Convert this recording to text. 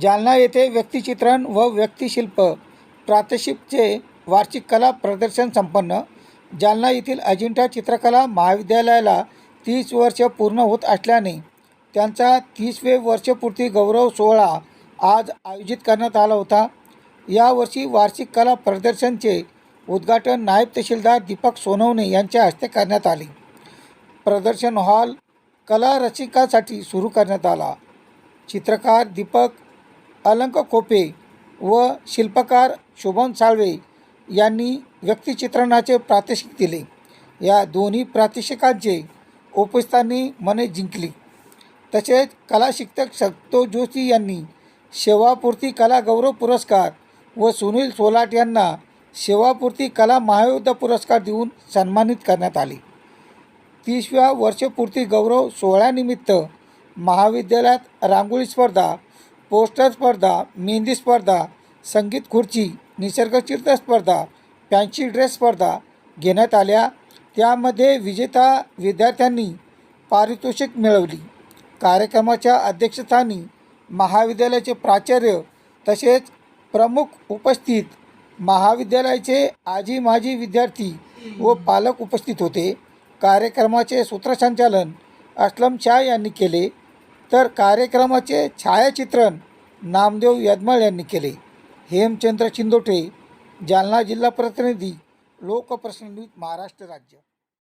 जालना येथे व्यक्तिचित्रण व व्यक्तिशिल्प प्रात्यक्षिकचे वार्षिक कला प्रदर्शन संपन्न. जालना येथील अजिंठा चित्रकला महाविद्यालयाला तीस वर्ष पूर्ण होत असल्याने त्यांचा तीसवे वर्षपूर्ती गौरव सोहळा आज आयोजित करण्यात आला होता. यावर्षी वार्षिक कला प्रदर्शनचे उद्घाटन नायब तहसीलदार दीपक सोनवणे यांच्या हस्ते करण्यात आले. प्रदर्शन हॉल कला रसिकांसाठी सुरू करण्यात आला. चित्रकार दीपक अलंक खोपे व शिल्पकार शोभन साळवे यांनी व्यक्तिचित्रणाचे प्रात्यक्षिक दिले. या दोन्ही प्रात्यक्षिकांचे उपस्थांनी मने जिंकली. तसेच कला शिक्षक संतोष जोशी यांनी सेवापूर्ती कला गौरव पुरस्कार व सुनील सोलाट यांना सेवापूर्ती कला महायुद्ध पुरस्कार देऊन सन्मानित करण्यात आले. तीसव्या वर्षपूर्ती गौरव सोहळ्यानिमित्त महाविद्यालयात रांगोळी स्पर्धा पोस्टर स्पर्धा मेहंदी स्पर्धा संगीत खुर्ची निसर्गचित्र स्पर्धा फॅन्सी ड्रेस स्पर्धा घेण्यात आल्या. त्यामध्ये विजेता विद्यार्थ्यांनी पारितोषिक मिळवली. कार्यक्रमाच्या अध्यक्षस्थानी महाविद्यालयाचे प्राचार्य तसेच प्रमुख उपस्थित महाविद्यालयाचे आजी माजी विद्यार्थी व पालक उपस्थित होते. कार्यक्रमाचे सूत्रसंचालन अस्लम शाह यांनी केले. तर कार्यक्रमाचे छायाचित्रण नामदेव यदमळ यांनी केले. हेमचंद्र चिंदोटे जालना जिल्हा प्रतिनिधी लोकप्रश्न महाराष्ट्र राज्य.